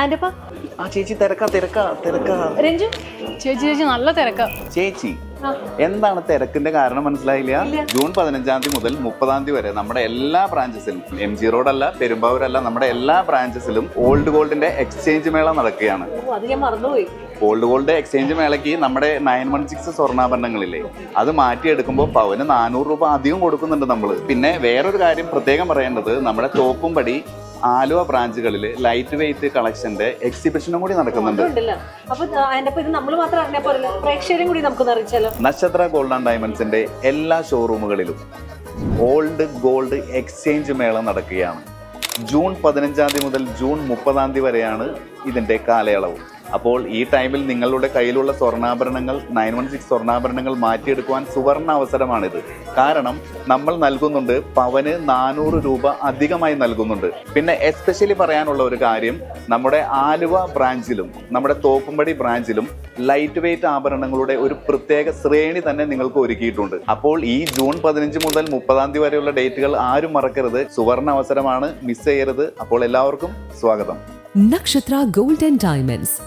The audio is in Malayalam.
ആ ചേച്ചി തിരക്കാ തിരക്കാ തിരക്കാ. രഞ്ജു? ചേച്ചി ചേച്ചി നല്ല തിരക്കാ. ചേച്ചി എന്താണ് തിരക്കിന്റെ കാരണം മനസ്സിലായില്ല? ജൂൺ പതിനഞ്ചാം തീയതി മുതൽ മുപ്പതാം തീയതി വരെ നമ്മുടെ എല്ലാ ബ്രാഞ്ചസിലും എം ജി റോഡ് അല്ല പെരുമ്പാവൂരല്ല നമ്മുടെ എല്ലാ ബ്രാഞ്ചസിലും ഓൾഡ് ഗോൾഡിന്റെ എക്സ്ചേഞ്ച് മേള നടക്കുകയാണ്. അത് ഞാൻ മറന്നുപോയി. ഓൾഡ് ഗോൾഡ് എക്സ്ചേഞ്ച് മേളയ്ക്ക് നമ്മുടെ നയൻ വൺ സിക്സ് സ്വർണാഭരണങ്ങളില്ലേ അത് മാറ്റിയെടുക്കുമ്പോൾ പവന് നാനൂറ് രൂപ അധികം കൊടുക്കുന്നുണ്ട് നമ്മൾ പിന്നെ വേറൊരു കാര്യം പ്രത്യേകം പറയേണ്ടത് നമ്മുടെ തോപ്പുംപടി ആലുവ ബ്രാഞ്ചുകളിൽ ലൈറ്റ് വെയിറ്റ് കളക്ഷന്റെ എക്സിബിഷനും കൂടി നടക്കുന്നുണ്ട്. നക്ഷത്ര ഗോൾഡ് ആൻഡ് ഡയമണ്ട്സിന്റെ എല്ലാ ഷോറൂമുകളിലും ഓൾഡ് ഗോൾഡ് എക്സ്ചേഞ്ച് മേള നടക്കുകയാണ്. ജൂൺ പതിനഞ്ചാം തീയതി മുതൽ ജൂൺ മുപ്പതാം തീയതി വരെയാണ് ഇതിന്റെ കാലയളവ്. അപ്പോൾ ഈ ടൈമിൽ നിങ്ങളുടെ കയ്യിലുള്ള സ്വർണാഭരണങ്ങൾ നയൻ വൺ സിക്സ് സ്വർണാഭരണങ്ങൾ മാറ്റിയെടുക്കുവാൻ സുവർണ അവസരമാണിത്. കാരണം നമ്മൾ നൽകുന്നുണ്ട് പവന് നാനൂറ് രൂപ അധികമായി നൽകുന്നുണ്ട്. പിന്നെ എസ്പെഷ്യലി പറയാനുള്ള ഒരു കാര്യം നമ്മുടെ ആലുവ ബ്രാഞ്ചിലും നമ്മുടെ തോപ്പുംപടി ബ്രാഞ്ചിലും ലൈറ്റ് വെയിറ്റ് ആഭരണങ്ങളുടെ ഒരു പ്രത്യേക ശ്രേണി തന്നെ നിങ്ങൾക്ക് ഒരുക്കിയിട്ടുണ്ട്. അപ്പോൾ ഈ ജൂൺ പതിനഞ്ച് മുതൽ മുപ്പതാം തീയതി വരെയുള്ള ഡേറ്റുകൾ ആരും മറക്കരുത്. സുവർണ അവസരമാണ് മിസ് ചെയ്യരുത്. അപ്പോൾ എല്ലാവർക്കും സ്വാഗതം. നക്ഷത്ര ഗോൾഡൻ ഡയമണ്ട്സ്.